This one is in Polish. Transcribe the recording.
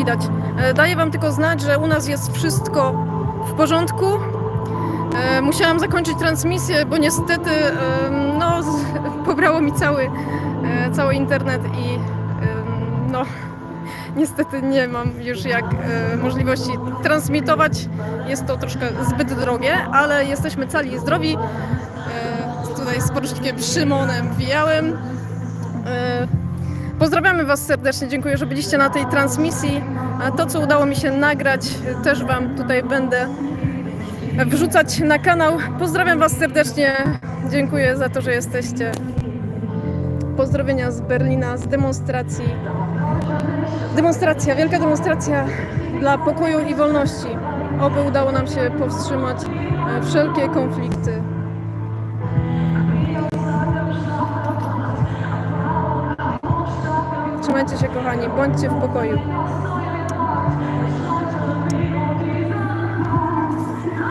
widać. E, Daję Wam tylko znać, że u nas jest wszystko w porządku. E, Musiałam zakończyć transmisję, bo niestety no, pobrało mi cały, e, cały internet i no, niestety nie mam już jak możliwości transmitować. Jest to troszkę zbyt drogie, ale jesteśmy cali i zdrowi. Tutaj z porucznikiem Szymonem Wijałem. Was serdecznie, dziękuję, że byliście na tej transmisji. A to, co udało mi się nagrać, też Wam tutaj będę wrzucać na kanał. Pozdrawiam Was serdecznie, dziękuję za to, że jesteście. Pozdrowienia z Berlina, z demonstracji. Demonstracja, wielka demonstracja dla pokoju i wolności. Oby udało nam się powstrzymać e, wszelkie konflikty. Trzymajcie się kochani, bądźcie w pokoju.